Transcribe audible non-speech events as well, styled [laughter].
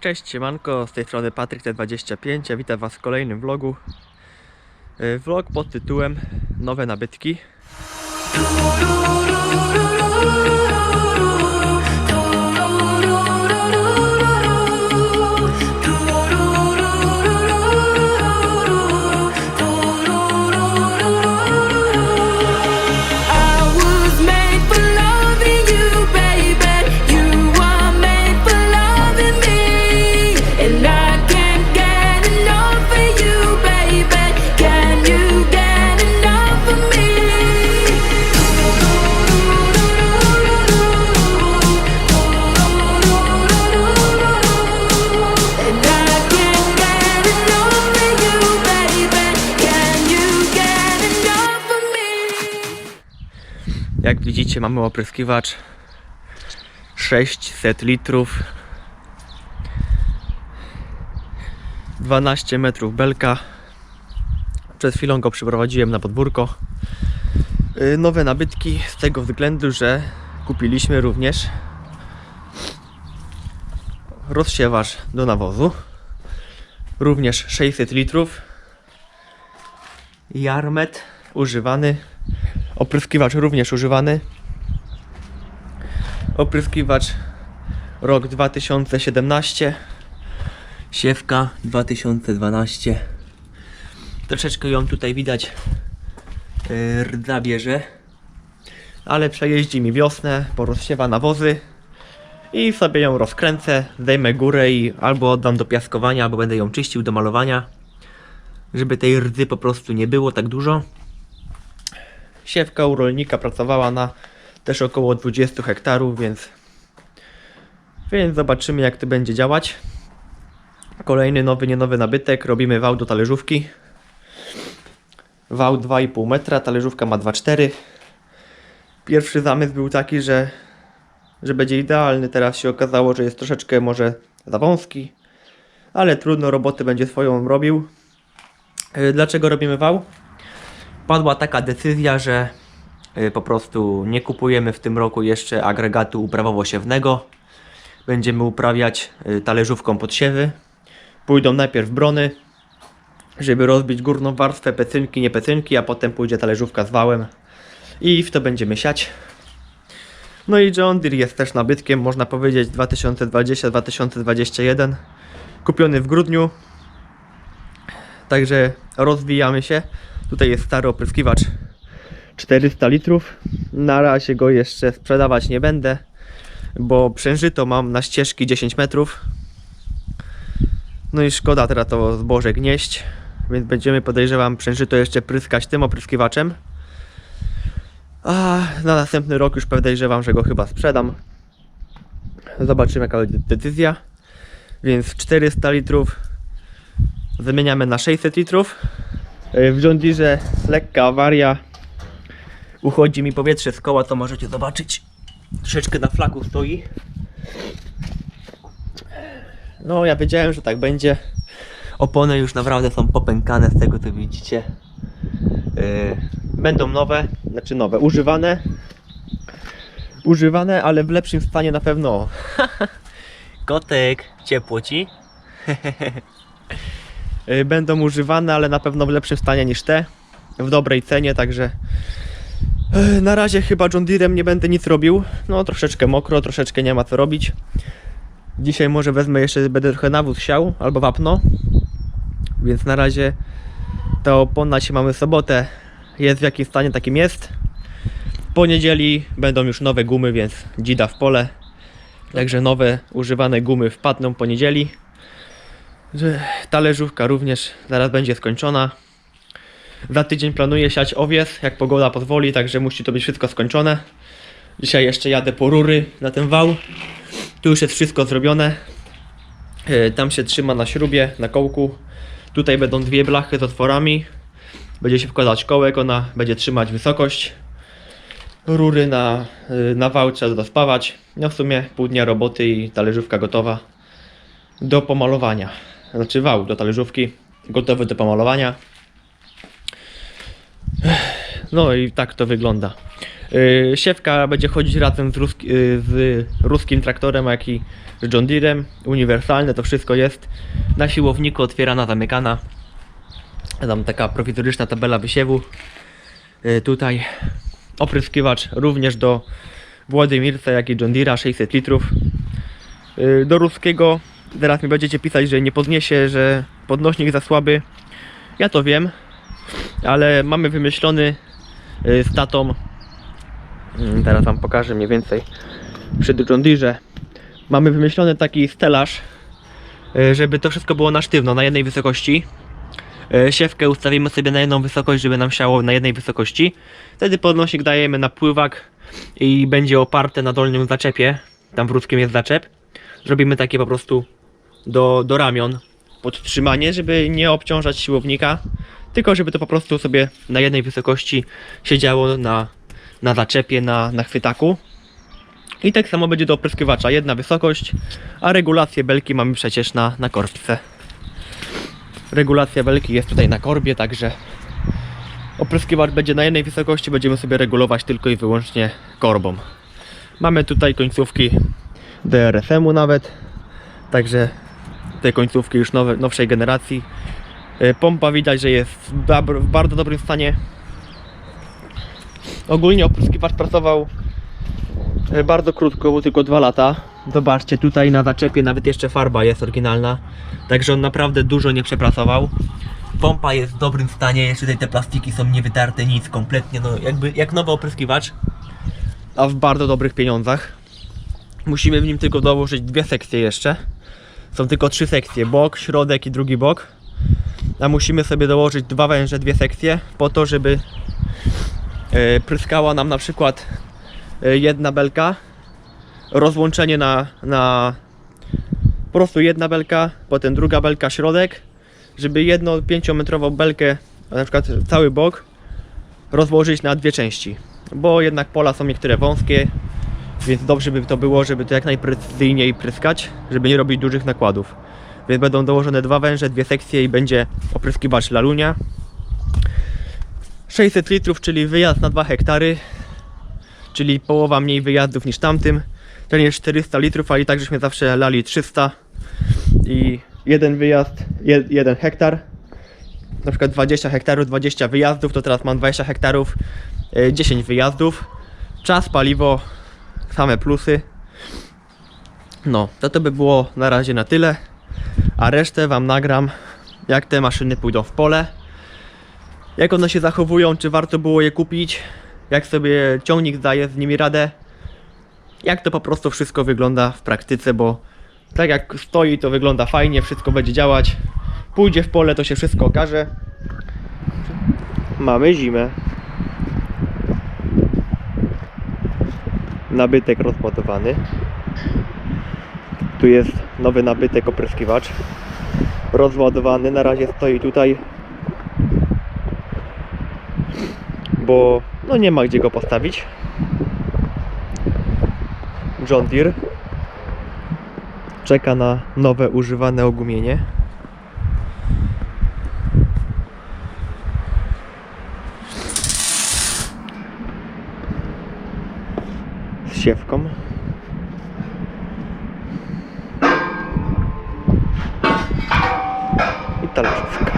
Cześć, siemanko, z tej strony Patryk T25, a witam Was w kolejnym vlogu. E, Vlog pod tytułem Nowe nabytki. Jak widzicie mamy opryskiwacz. 600 litrów. 12 metrów belka. Przed chwilą go przyprowadziłem na podwórko. Y, Nowe nabytki z tego względu, że kupiliśmy również rozsiewacz do nawozu. Również 600 litrów. Jarmet używany Opryskiwacz również używany. Opryskiwacz rok 2017. Siewka 2012. Troszeczkę ją tutaj widać rdza bierze. Ale przejeździ mi wiosnę, porozsiewa nawozy i sobie ją rozkręcę, zdejmę górę i albo oddam do piaskowania, albo będę ją czyścił do malowania, żeby tej rdzy po prostu nie było tak dużo. Siewka u rolnika pracowała na też około 20 hektarów, więc, więc zobaczymy jak to będzie działać. Kolejny nowy, nie nowy nabytek. Robimy wał do talerzówki. Wał 2,5 metra, talerzówka ma 2,4. Pierwszy zamysł był taki, że, że będzie idealny. Teraz się okazało, że jest troszeczkę może za wąski, ale trudno, roboty będzie swoją robił. Yy, Dlaczego robimy wał? Padła taka decyzja, że y, po prostu nie kupujemy w tym roku jeszcze agregatu uprawowo-siewnego. Będziemy uprawiać y, talerzówką podsiewy. Pójdą najpierw brony, żeby rozbić górną warstwę, pecynki, nie pecynki, a potem pójdzie talerzówka z wałem i w to będziemy siać. No i John Deere jest też nabytkiem, można powiedzieć 2020-2021. Kupiony w grudniu, Także rozwijamy się. Tutaj jest stary opryskiwacz 400 litrów. Na razie go jeszcze sprzedawać nie będę, bo przężyto mam na ścieżki 10 metrów. No i szkoda teraz to zboże gnieść, więc będziemy podejrzewam przężyto jeszcze pryskać tym opryskiwaczem. A na następny rok już podejrzewam, że go chyba sprzedam. Zobaczymy jaka będzie decyzja. Więc 400 litrów Wymieniamy na 600 litrów. Yy, W John Deere lekka awaria. Uchodzi mi powietrze z koła, to możecie zobaczyć. Troszeczkę na flaku stoi. No, ja wiedziałem, że tak będzie. Opony już naprawdę są popękane z tego co widzicie. Yy, Będą nowe, znaczy nowe, używane. Używane, ale w lepszym stanie na pewno. [laughs] Kotek, ciepło ci? [laughs] Y, będą używane, ale na pewno w lepszym stanie niż te. W dobrej cenie, także y, na razie chyba John Deerem nie będę nic robił. No troszeczkę mokro, troszeczkę nie ma co robić. Dzisiaj może wezmę jeszcze, będę trochę nawóz siał albo wapno. Więc na razie ta opona się mamy sobotę. Jest w jakim stanie takim jest. W poniedzieli będą już nowe gumy, więc dzida w pole. Także nowe używane gumy wpadną poniedzieli. Że również zaraz będzie skończona. Za tydzień planuję siać owiec, jak pogoda pozwoli, także musi to być wszystko skończone. Dzisiaj jeszcze jadę po rury na ten wał. Tu już jest wszystko zrobione. E, Tam się trzyma na śrubie, na kołku. Tutaj będą dwie blachy z otworami. Będzie się wkładać kołek, ona będzie trzymać wysokość. Rury na, y, na wał trzeba dospawać. No w sumie pół dnia roboty i talerzówka gotowa do pomalowania. Znaczy wał do talerzówki, gotowy do pomalowania. No i tak to wygląda. Yy, siewka będzie chodzić razem z, ruski, yy, z ruskim traktorem, jak i z John Deerem. Uniwersalne to wszystko jest. Na siłowniku otwierana, zamykana. Tam taka prowizoryczna tabela wysiewu. Yy, tutaj opryskiwacz również do Władimirca, jak i John Deera 600 litrów. Yy, do ruskiego teraz mi będziecie pisać, że nie podniesie, że podnośnik za słaby. Ja to wiem, ale mamy wymyślony yy, z tatą. Mm, Teraz wam pokażę mniej więcej przy John. Mamy wymyślony taki stelaż, yy, żeby to wszystko było na sztywno, na jednej wysokości. Yy, Siewkę ustawimy sobie na jedną wysokość, żeby nam siało na jednej wysokości. Wtedy podnosik dajemy na pływak i będzie oparte na dolnym zaczepie. Tam w jest zaczep. Zrobimy takie po prostu do, do ramion podtrzymanie, żeby nie obciążać siłownika, tylko żeby to po prostu sobie na jednej wysokości siedziało na, na zaczepie, na, na chwytaku. I tak samo będzie do opryskiwacza. Jedna wysokość, a regulację belki mamy przecież na, na korbce. Regulacja belki jest tutaj na korbie, także opryskiwacz będzie na jednej wysokości, będziemy sobie regulować tylko i wyłącznie korbą. Mamy tutaj końcówki DRSM-u nawet, także te końcówki już nowe, nowszej generacji. E, Pompa widać, że jest w bardzo dobrym stanie. Ogólnie opryskiwacz pracował e, bardzo krótko, bo tylko 2 lata. Zobaczcie, tutaj na zaczepie nawet jeszcze farba jest oryginalna. Także on naprawdę dużo nie przepracował. Pompa jest w dobrym stanie, jeszcze tutaj te plastiki są niewytarte, nic kompletnie, no jakby jak nowy opryskiwacz. A w bardzo dobrych pieniądzach. Musimy w nim tylko dołożyć dwie sekcje jeszcze. Są tylko trzy sekcje, bok, środek i drugi bok. A musimy sobie dołożyć dwa węże, dwie sekcje, po to, żeby e, pryskała nam na przykład e, jedna belka, rozłączenie na, na po prostu jedna belka, potem druga belka, środek, żeby jedną pięciometrową belkę, na przykład cały bok, rozłożyć na dwie części. Bo jednak pola są niektóre wąskie, więc dobrze by to było, żeby to jak najprecyzyjniej pryskać, żeby nie robić dużych nakładów. Więc będą dołożone dwa węże, dwie sekcje i będzie opryskiwacz lalunia. 600 litrów, czyli wyjazd na 2 hektary, czyli połowa mniej wyjazdów niż tamtym. Ten jest 400 litrów, ale i tak żeśmy zawsze lali 300 i jeden wyjazd, je, jeden hektar. Na przykład 20 hektarów, 20 wyjazdów, to teraz mam 20 hektarów, e, 10 wyjazdów. Czas, paliwo, same plusy. No, to to by było na razie na tyle. A resztę Wam nagram, jak te maszyny pójdą w pole. Jak one się zachowują, czy warto było je kupić. Jak sobie ciągnik daje z nimi radę. Jak to po prostu wszystko wygląda w praktyce, bo tak jak stoi to wygląda fajnie, wszystko będzie działać. Pójdzie w pole to się wszystko okaże. Mamy zimę. Nabytek rozładowany. Tu jest nowy nabytek opryskiwacz. Rozładowany, na razie stoi tutaj. Bo no nie ma gdzie go postawić. John Deere czeka na nowe używane ogumienie. Z siewką. I talerzówka.